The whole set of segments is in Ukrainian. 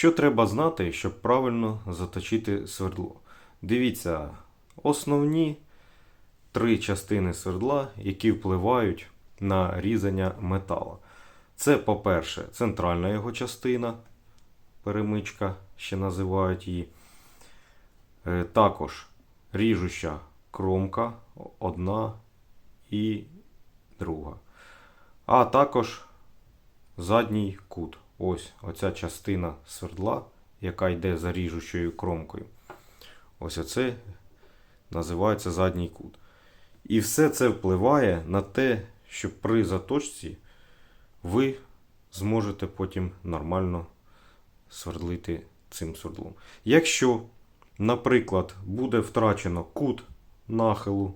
Що треба знати, щоб правильно заточити свердло? Дивіться, основні три частини свердла, які впливають на різання металу. Це, по-перше, центральна його частина, перемичка, ще називають її. Е, Також ріжуща кромка, одна і друга. А також задній кут. Ось оця частина свердла, яка йде за ріжучою кромкою. Ось оце називається задній кут. І все це впливає на те, що при заточці ви зможете потім нормально свердлити цим свердлом. Якщо, наприклад, буде втрачено кут нахилу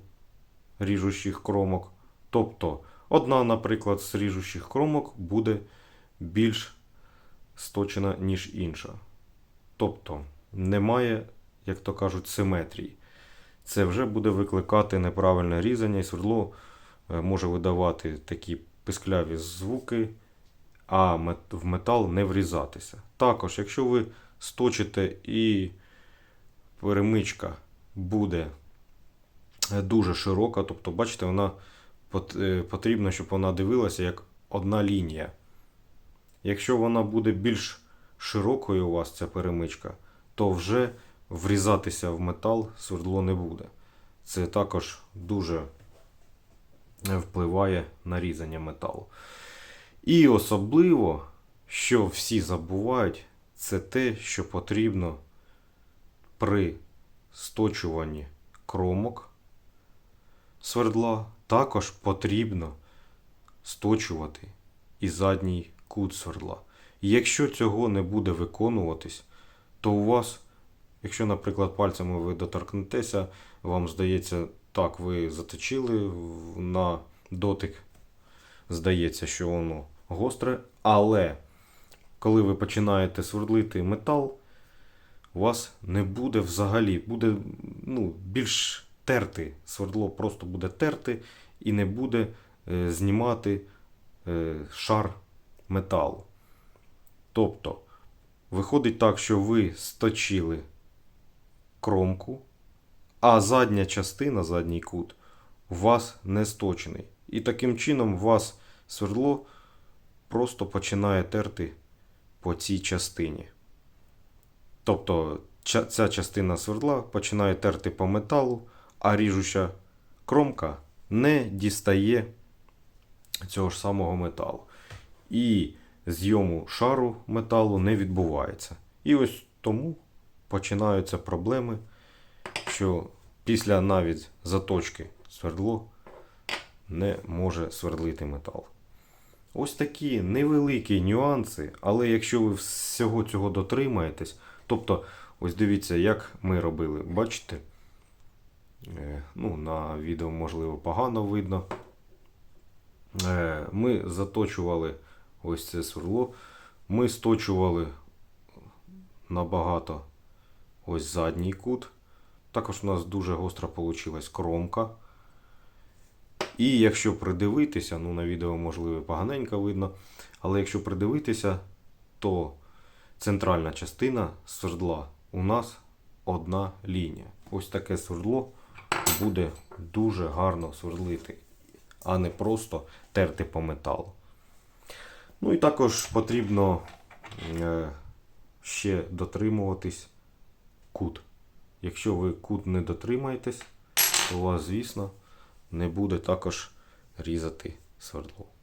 ріжучих кромок, тобто одна, наприклад, з ріжучих кромок буде більш сточена, ніж інша. Тобто немає, як то кажуть, симетрії. Це вже буде викликати неправильне різання, і свердло е, може видавати такі пискляві звуки, а в метал не врізатися. Також, якщо ви сточите і перемичка буде е, дуже широка, тобто, бачите, вона е, потрібно, щоб вона дивилася як одна лінія. Якщо вона буде більш широкою у вас ця перемичка, то вже врізатися в метал свердло не буде. Це також дуже впливає на різання металу. І особливо, що всі забувають, це те, що потрібно при сточуванні кромок свердла, також потрібно сточувати і задній кут. І якщо цього не буде виконуватись, то у вас, якщо, наприклад, пальцями ви доторкнетеся, вам здається, так, ви заточили на дотик, здається, що воно гостре, але коли ви починаєте свердлити метал, у вас не буде взагалі, буде ну, більш терти. Свердло просто буде терти і не буде е, знімати е, шар металу. Тобто, виходить так, що ви сточили кромку, а задня частина, задній кут, у вас не сточений. І таким чином у вас свердло просто починає терти по цій частині. Тобто ця частина свердла починає терти по металу, а ріжуча кромка не дістає цього ж самого металу. І зйому шару металу не відбувається. І ось тому починаються проблеми, що після навіть заточки свердло не може свердлити метал. Ось такі невеликі нюанси, але якщо ви всього цього дотримаєтесь, тобто, ось дивіться, як ми робили, бачите? Е, Ну, на відео, можливо, погано видно. Е, Ми заточували ось це сверло. Ми сточували набагато ось задній кут. Також у нас дуже гостра вийшла кромка. І якщо придивитися, ну на відео можливо поганенько видно, але якщо придивитися, то центральна частина свердла у нас одна лінія. Ось таке свердло буде дуже гарно свердлити, а не просто терти по металу. Ну і також потрібно е, ще дотримуватись кут. Якщо ви кут не дотримаєтесь, то у вас, звісно, не буде також різати свердло.